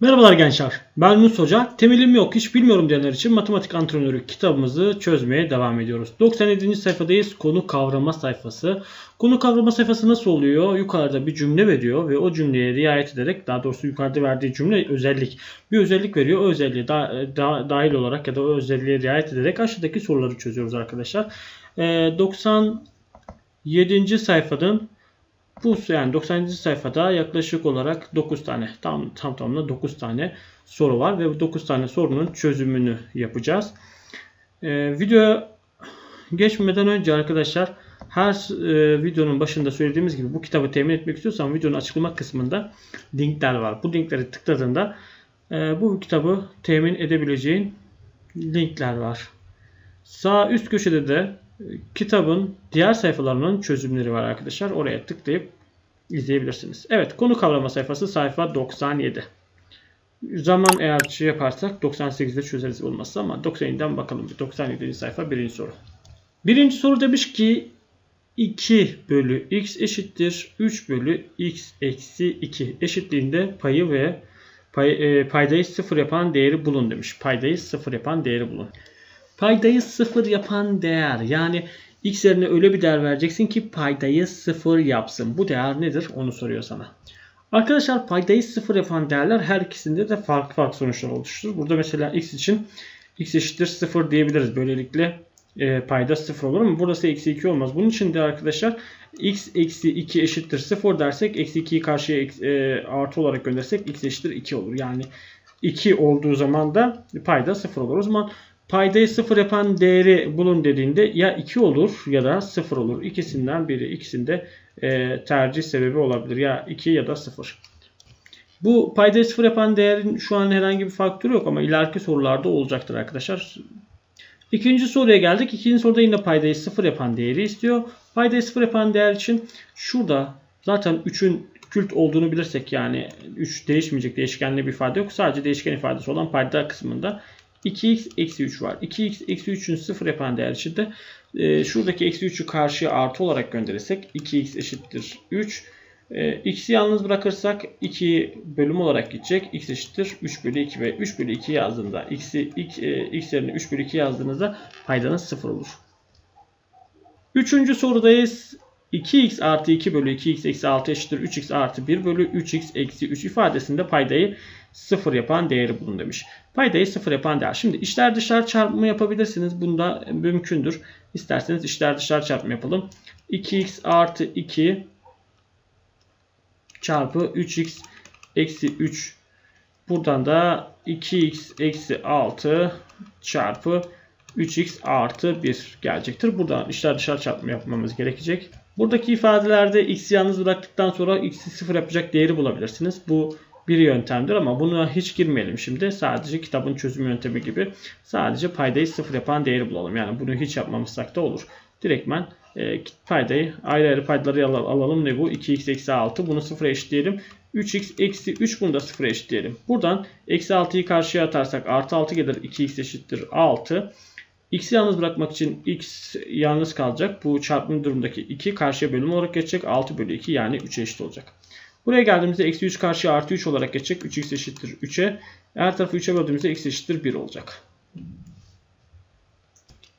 Merhabalar gençler. Ben Mus Hoca. Temelim yok, hiç bilmiyorum diyenler için matematik antrenörü kitabımızı çözmeye devam ediyoruz. 97. sayfadayız. Konu kavrama sayfası. Konu kavrama sayfası nasıl oluyor? Yukarıda bir cümle veriyor ve o cümleye riayet ederek, daha doğrusu yukarıda verdiği cümle özellik. Bir özellik veriyor. O özelliğe da, da- dahil olarak ya da o özelliğe riayet ederek aşağıdaki soruları çözüyoruz arkadaşlar. Ee, 97. sayfadan bu yani 90. sayfada yaklaşık olarak 9 tane tam tam tamına 9 tane soru var ve bu 9 tane sorunun çözümünü yapacağız. Ee, video geçmeden önce arkadaşlar her e, videonun başında söylediğimiz gibi bu kitabı temin etmek istiyorsan videonun açıklama kısmında linkler var. Bu linkleri tıkladığında e, bu kitabı temin edebileceğin linkler var. Sağ üst köşede de kitabın diğer sayfalarının çözümleri var arkadaşlar. Oraya tıklayıp izleyebilirsiniz. Evet konu kavrama sayfası sayfa 97. Zaman eğer şey yaparsak 98'de çözeriz olmazsa ama 97'den bakalım. 97. sayfa birinci soru. Birinci soru demiş ki 2 bölü x eşittir 3 bölü x eksi 2 eşitliğinde payı ve pay, e, paydayı sıfır yapan değeri bulun demiş. Paydayı sıfır yapan değeri bulun. Paydayı sıfır yapan değer yani x yerine öyle bir değer vereceksin ki paydayı sıfır yapsın. Bu değer nedir onu soruyor sana. Arkadaşlar paydayı sıfır yapan değerler her ikisinde de farklı farklı sonuçlar oluşturur. Burada mesela x için x eşittir sıfır diyebiliriz. Böylelikle e, payda sıfır olur ama burası eksi 2 olmaz. Bunun için de arkadaşlar x eksi 2 eşittir sıfır dersek eksi 2'yi karşıya e, artı olarak gönderirsek x eşittir 2 olur. Yani 2 olduğu zaman da payda sıfır olur. O zaman paydayı sıfır yapan değeri bulun dediğinde ya 2 olur ya da 0 olur. İkisinden biri ikisinde e, tercih sebebi olabilir. Ya 2 ya da 0. Bu paydayı sıfır yapan değerin şu an herhangi bir faktörü yok ama ileriki sorularda olacaktır arkadaşlar. İkinci soruya geldik. İkinci soruda yine paydayı sıfır yapan değeri istiyor. Paydayı sıfır yapan değer için şurada zaten 3'ün kült olduğunu bilirsek yani 3 değişmeyecek değişkenli bir ifade yok. Sadece değişken ifadesi olan payda kısmında 2x eksi 3 var. 2x eksi 3'ün 0 yapan değer de e, şuradaki eksi 3'ü karşıya artı olarak gönderirsek 2x eşittir 3. E, x'i yalnız bırakırsak 2 bölüm olarak gidecek. x eşittir 3 bölü 2 ve 3 bölü 2 yazdığında x'i x, e, x yerine 3 bölü 2 yazdığınızda paydanız 0 olur. Üçüncü sorudayız. 2x artı 2 bölü 2x eksi 6 eşittir 3x artı 1 bölü 3x eksi 3 ifadesinde paydayı 0 yapan değeri bulun demiş. Paydayı 0 yapan değer. Şimdi içler dışlar çarpımı yapabilirsiniz. Bunda mümkündür. İsterseniz içler dışlar çarpımı yapalım. 2x artı 2 çarpı 3x eksi 3. Buradan da 2x eksi 6 çarpı 3x artı 1 gelecektir. Buradan içler dışlar çarpımı yapmamız gerekecek. Buradaki ifadelerde x'i yalnız bıraktıktan sonra x'i 0 yapacak değeri bulabilirsiniz. Bu bir yöntemdir ama buna hiç girmeyelim şimdi. Sadece kitabın çözüm yöntemi gibi sadece paydayı 0 yapan değeri bulalım. Yani bunu hiç yapmamızsak da olur. Direktmen e, paydayı ayrı ayrı paydaları al- alalım. Ne bu? 2x eksi 6. Bunu 0'a eşitleyelim. 3x eksi 3 bunu da 0'a eşitleyelim. Buradan eksi 6'yı karşıya atarsak artı 6 gelir. 2x eşittir 6. X'i yalnız bırakmak için x yalnız kalacak. Bu çarpım durumdaki 2 karşıya bölüm olarak geçecek. 6 bölü 2 yani 3'e eşit olacak. Buraya geldiğimizde eksi 3 karşıya artı 3 olarak geçecek. 3x eşittir 3'e. Her tarafı 3'e böldüğümüzde x eşittir 1 olacak.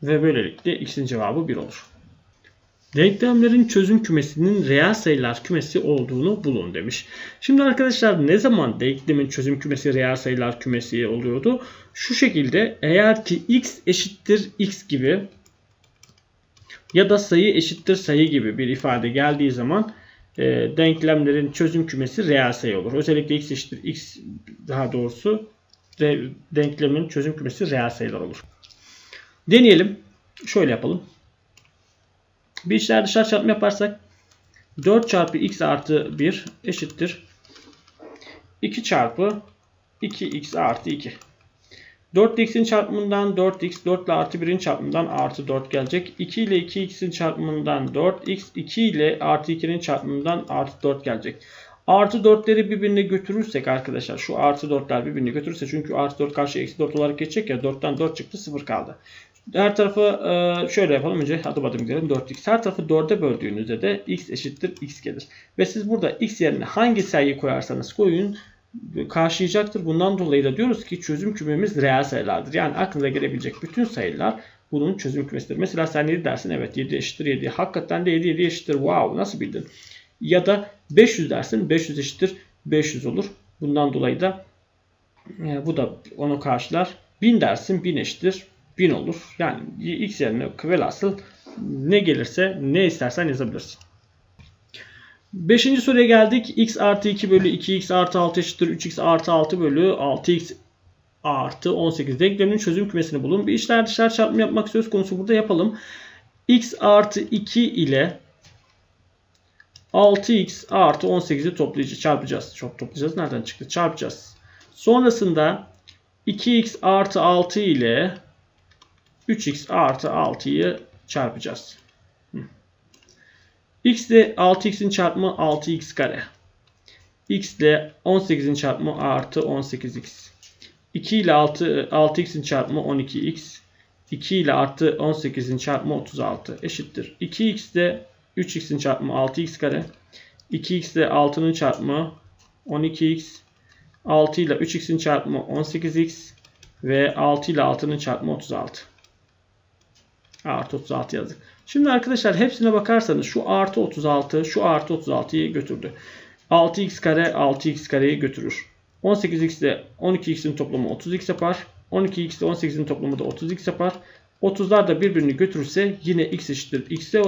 Ve böylelikle x'in cevabı 1 olur. Denklemlerin çözüm kümesinin reel sayılar kümesi olduğunu bulun demiş. Şimdi arkadaşlar ne zaman denklemin çözüm kümesi reel sayılar kümesi oluyordu? Şu şekilde eğer ki x eşittir x gibi ya da sayı eşittir sayı gibi bir ifade geldiği zaman e, denklemlerin çözüm kümesi reel sayı olur. Özellikle x eşittir x daha doğrusu de, denklemin çözüm kümesi reel sayılar olur. Deneyelim. Şöyle yapalım. Bir içler dışarı çarpma yaparsak 4 çarpı x artı 1 eşittir 2 çarpı 2x artı 2. 4 ile x'in çarpımından 4x, 4 ile artı 1'in çarpımından artı 4 gelecek. 2 ile 2x'in çarpımından 4x, 2 ile artı 2'nin çarpımından artı 4 gelecek. Artı 4'leri birbirine götürürsek arkadaşlar şu artı 4'ler birbirine götürürse çünkü artı 4 karşı eksi 4 olarak geçecek ya 4'ten 4 çıktı 0 kaldı. Her tarafı e, şöyle yapalım. Önce adım adım gidelim. 4x. Her tarafı 4'e böldüğünüzde de x eşittir x gelir. Ve siz burada x yerine hangi sayıyı koyarsanız koyun karşılayacaktır. Bundan dolayı da diyoruz ki çözüm kümemiz reel sayılardır. Yani aklınıza gelebilecek bütün sayılar bunun çözüm kümesidir. Mesela sen 7 dersin. Evet 7 eşittir 7. Hakikaten de 7 7 eşittir. Wow nasıl bildin? Ya da 500 dersin. 500 eşittir 500 olur. Bundan dolayı da e, bu da onu karşılar. 1000 dersin 1000 eşittir 1000 olur. Yani x yerine velhasıl ne gelirse ne istersen yazabilirsin. Beşinci soruya geldik. x artı 2 bölü 2x artı 6 eşittir 3x artı 6 bölü 6x artı 18 denkleminin çözüm kümesini bulun. Bir işler dışlar çarpımı yapmak söz konusu burada yapalım. x artı 2 ile 6x artı 18'i toplayacağız. Çarpacağız. Çok toplayacağız. Nereden çıktı? Çarpacağız. Sonrasında 2x artı 6 ile 3x artı 6'yı çarpacağız. X ile 6x'in çarpımı 6x kare. x ile 18'in çarpımı artı 18x. 2 ile 6, 6x'in çarpımı 12x. 2 ile artı 18'in çarpımı 36 eşittir. 2x ile 3x'in çarpımı 6x kare. 2x ile 6'nın çarpımı 12x. 6 ile 3x'in çarpımı 18x. Ve 6 ile 6'nın çarpımı 36. Artı 36 yazdık. Şimdi arkadaşlar hepsine bakarsanız şu artı 36 şu artı 36'yı götürdü. 6x kare 6x kareyi götürür. 18x ile 12x'in toplamı 30x yapar. 12x ile 18'in toplamı da 30x yapar. 30'lar da birbirini götürürse yine x eşittir x'e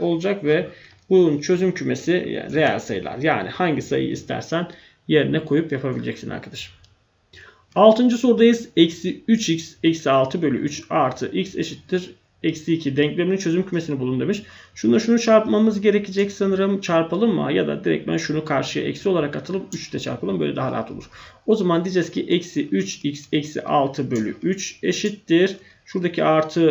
olacak ve bunun çözüm kümesi yani reel sayılar. Yani hangi sayıyı istersen yerine koyup yapabileceksin arkadaşım. Altıncı sorudayız. Eksi 3x eksi 6 bölü 3 artı x eşittir eksi 2 denkleminin çözüm kümesini bulun demiş. Şunu şunu çarpmamız gerekecek sanırım. Çarpalım mı? Ya da direkt ben şunu karşıya eksi olarak atalım. 3 ile çarpalım. Böyle daha rahat olur. O zaman diyeceğiz ki eksi 3x eksi 6 bölü 3 eşittir. Şuradaki artı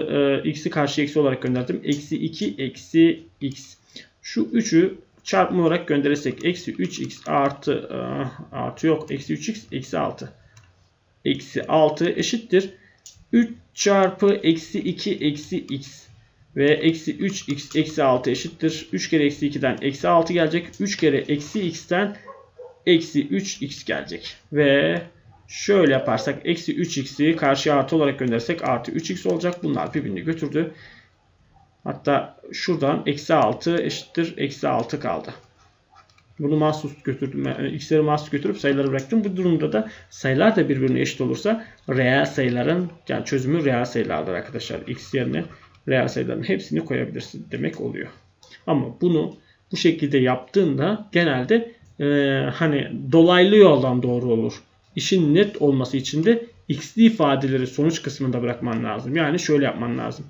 e, x'i karşıya eksi olarak gönderdim. Eksi 2 eksi x. Şu 3'ü çarpma olarak gönderirsek eksi 3x artı e, artı yok. Eksi 3x eksi 6. Eksi 6 eşittir. 3 çarpı eksi 2 eksi x ve eksi 3x eksi 6 eşittir. 3 kere eksi 2'den eksi 6 gelecek. 3 kere eksi x'ten eksi 3x gelecek. Ve şöyle yaparsak eksi 3x'i karşıya artı olarak gönderirsek artı 3x olacak. Bunlar birbirini götürdü. Hatta şuradan eksi 6 eşittir eksi 6 kaldı. Bunu mahsus götürdüm. Yani x'leri mahsus götürüp sayıları bıraktım. Bu durumda da sayılar da birbirine eşit olursa reel sayıların yani çözümü reel sayılardır arkadaşlar. x yerine reel sayıların hepsini koyabilirsin demek oluyor. Ama bunu bu şekilde yaptığında genelde e, hani dolaylı yoldan doğru olur. İşin net olması için de x'li ifadeleri sonuç kısmında bırakman lazım. Yani şöyle yapman lazım.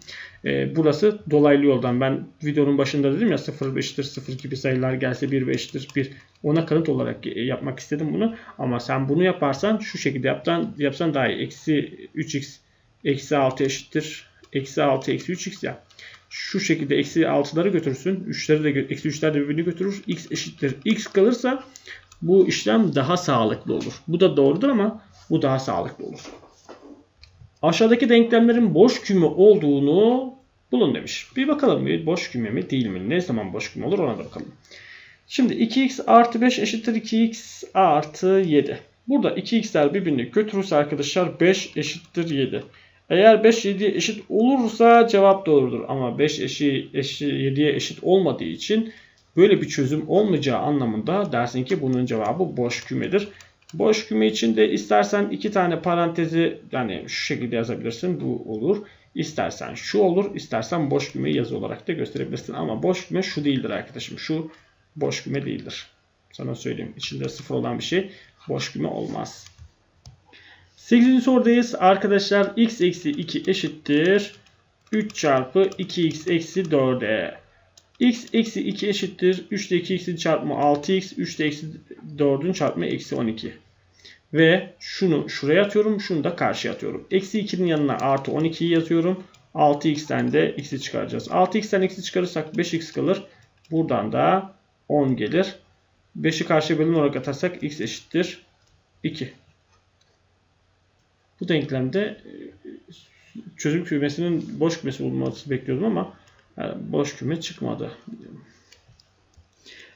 E, burası dolaylı yoldan. Ben videonun başında dedim ya 0 eşittir 0 gibi sayılar gelse 1 eşittir 1. Ona kanıt olarak yapmak istedim bunu. Ama sen bunu yaparsan şu şekilde yaptan, yapsan daha iyi. Eksi 3x eksi 6 eşittir. Eksi 6 eksi 3x ya. Şu şekilde eksi 6'ları götürsün. 3'leri de eksi 3'ler de birbirini götürür. x eşittir. x kalırsa bu işlem daha sağlıklı olur. Bu da doğrudur ama bu daha sağlıklı olur. Aşağıdaki denklemlerin boş küme olduğunu bulun demiş. Bir bakalım bir boş küme mi değil mi? Ne zaman boş küme olur ona da bakalım. Şimdi 2x artı 5 eşittir 2x artı 7. Burada 2x'ler birbirini götürürse arkadaşlar 5 eşittir 7. Eğer 5 7'ye eşit olursa cevap doğrudur. Ama 5 eşi, eşi 7'ye eşit olmadığı için böyle bir çözüm olmayacağı anlamında dersin ki bunun cevabı boş kümedir. Boş küme için de istersen iki tane parantezi yani şu şekilde yazabilirsin. Bu olur. İstersen şu olur. istersen boş kümeyi yazı olarak da gösterebilirsin. Ama boş küme şu değildir arkadaşım. Şu boş küme değildir. Sana söyleyeyim. İçinde sıfır olan bir şey boş küme olmaz. 8. sorudayız. Arkadaşlar x eksi 2 eşittir. 3 çarpı 2x eksi 4'e. X eksi 2 eşittir. 3 ile 2x'in çarpımı 6x. 3 ile eksi 4'ün çarpımı eksi 12. Ve şunu şuraya atıyorum. Şunu da karşıya atıyorum. Eksi 2'nin yanına artı 12'yi yazıyorum. 6x'ten de x'i çıkaracağız. 6x'ten x'i çıkarırsak 5x kalır. Buradan da 10 gelir. 5'i karşıya bölüm olarak atarsak x eşittir 2. Bu denklemde e, çözüm kümesinin boş kümesi bulunması bekliyordum ama boş küme çıkmadı.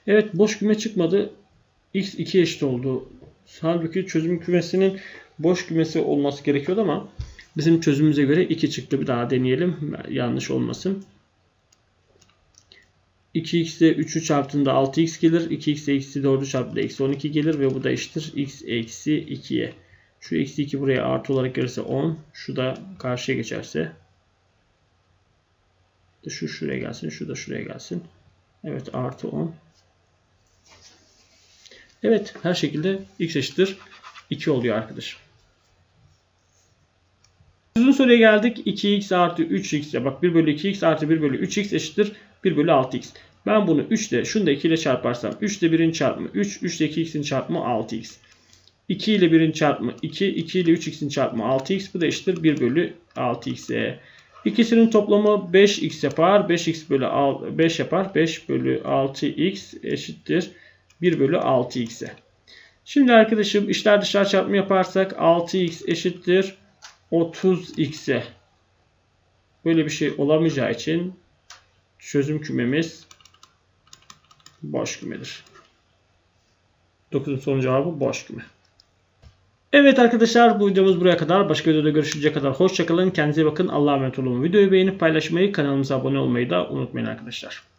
Evet boş küme çıkmadı. x 2 eşit oldu Halbuki çözüm kümesinin boş kümesi olması gerekiyordu ama bizim çözümümüze göre 2 çıktı. Bir daha deneyelim. Yanlış olmasın. 2x'e 3'ü çarptığında 6x gelir. 2x'e eksi 4'ü çarptığında eksi 12 gelir ve bu da eşittir x eksi 2'ye. Şu eksi 2 buraya artı olarak gelirse 10. Şu da karşıya geçerse. Şu şuraya gelsin. Şu da şuraya gelsin. Evet artı 10. Evet her şekilde x eşittir 2 oluyor arkadaşım. Uzun soruya geldik. 2x artı 3x ya bak 1 bölü 2x artı 1 bölü 3x eşittir 1 bölü 6x. Ben bunu 3 ile şunu da 2 ile çarparsam 3 ile 1'in çarpımı 3, 3 ile 2x'in çarpımı 6x. 2 ile 1'in çarpımı 2, 2 ile 3x'in çarpımı 6x. Bu da eşittir 1 bölü 6x'e. İkisinin toplamı 5x yapar. 5x bölü 5 yapar. 5 bölü 6x eşittir 1 bölü 6x'e. Şimdi arkadaşım işler dışarı çarpımı yaparsak 6x eşittir 30x'e. Böyle bir şey olamayacağı için çözüm kümemiz boş kümedir. 9'un son cevabı boş küme. Evet arkadaşlar bu videomuz buraya kadar. Başka videoda görüşünceye kadar hoşçakalın. Kendinize bakın. Allah'a emanet olun. Videoyu beğenip paylaşmayı, kanalımıza abone olmayı da unutmayın arkadaşlar.